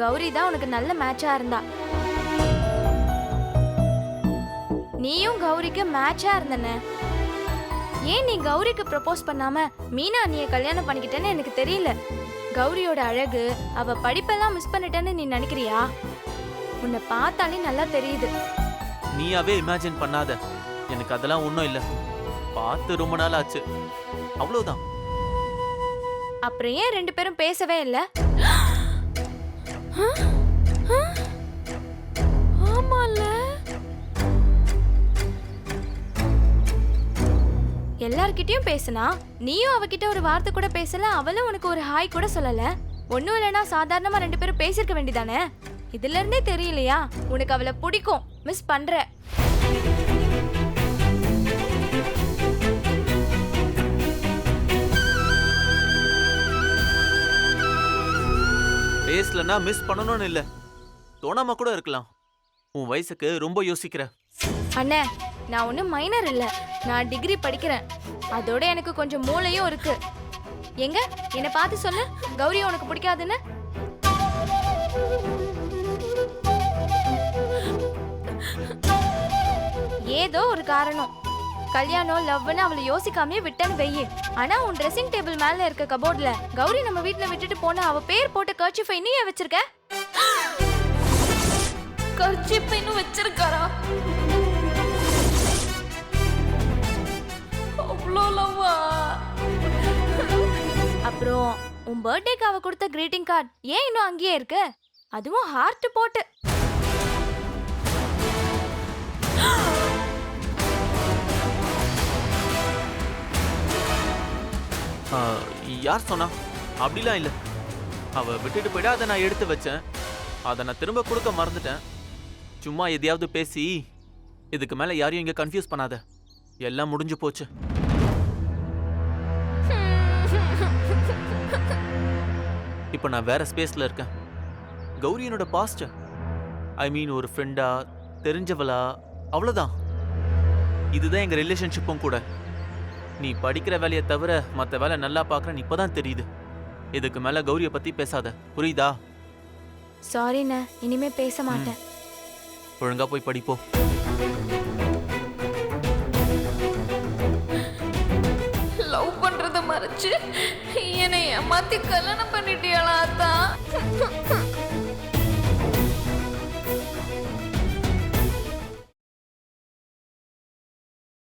கௌரி தான் உனக்கு நல்ல மேட்சா இருந்தா. நீயும் கௌரிக்கு மேட்சா இருந்தன. ஏன் நீ கௌரிக்கு ப்ரப்போஸ் பண்ணாம மீனா அண்ணிய கல்யாணம் பண்ணிக்கிட்டேன்னு எனக்கு தெரியல. கௌரியோட அழகு அவ படிப்பெல்லாம் மிஸ் பண்ணிட்டேன்னு நீ நினைக்கிறியா? உன்னை பார்த்தாலே நல்லா தெரியுது. நீயாவே இமேஜின் பண்ணாத. எனக்கு அதெல்லாம் ஒன்றும் இல்லை. பார்த்து ரொம்ப நாள் ஆச்சு. அவ்வளவுதான். அப்புறம் ஏன் ரெண்டு பேரும் பேசவே இல்ல? எல்லார்கிட்டயும் பேசினா நீயும் அவகிட்ட ஒரு வார்த்தை கூட பேசல அவளும் உனக்கு ஒரு ஹாய் கூட சொல்லல. ஒன்றும் இல்லைனா சாதாரணமா ரெண்டு பேரும் பேசியிருக்க வேண்டிதானே இதுல இருந்தே தெரியலையா? உனக்கு அவளை பிடிக்கும் மிஸ் பண்ற. பேசலன்னா மிஸ் பண்ணணும்னு இல்லை. தோணாம கூட இருக்கலாம். உன் வயசுக்கு ரொம்ப யோசிக்கிற. அண்ணே நான் ஒன்றும் மைனர் இல்லை. நான் டிகிரி படிக்கிறேன். அதோட எனக்கு கொஞ்சம் மூளையும் இருக்கு. எங்க? என்னை பார்த்து சொல்லு. கௌரி உனக்கு பிடிக்காதுன்னு? ஏதோ ஒரு காரணம். கல்யாணம் லவ்னு அவளை யோசிக்காமயே விட்டேன்னு வெய்யு ஆனா உன் ட்ரெஸ்ஸிங் டேபிள் மேல இருக்க கபோர்ட்ல கௌரி நம்ம வீட்ல விட்டுட்டு போன அவ பேர் போட்ட கர்ச்சிஃபை நீ ஏன் வச்சிருக்க? கர்ச்சிஃபை இன்னும் வச்சிருக்காரா? அவ்வளோ லவ்வா? அப்புறம் உன் பர்த்டேக்கு அவ கொடுத்த greeting கார்டு ஏன் இன்னும் அங்கேயே இருக்கு? அதுவும் ஹார்ட் போட்டு. யார் சொன்னா? அப்படிலாம் இல்லை. அவ விட்டுட்டு போயிட்டா அதை நான் எடுத்து வச்சேன். அதை நான் திரும்ப கொடுக்க மறந்துட்டேன். சும்மா எதையாவது பேசி இதுக்கு மேலே யாரையும் இங்கே கன்ஃபியூஸ் பண்ணாத. எல்லாம் முடிஞ்சு போச்சு. இப்போ நான் வேற ஸ்பேஸில் இருக்கேன். கௌரி என்னோட பாஸ்ட் ஐ மீன் ஒரு ஃப்ரெண்டா தெரிஞ்சவளா அவ்வளோதான் இதுதான் எங்கள் ரிலேஷன்ஷிப்பும் கூட. நீ படிக்கிற வேலையை தவிர மற்ற வேலை நல்லா பார்க்குறேன்னு இப்போதான் தெரியுது. இதுக்கு மேலே கௌரியை பற்றி பேசாத. புரியுதா? சாரிண்ணே இனிமே பேச மாட்டேன். ஒழுங்கா போய் படிப்போம் லவ் பண்றத மறைச்சு என்னை ஏமாத்தி கல்யாணம் பண்ணிட்டியாளா அத்தா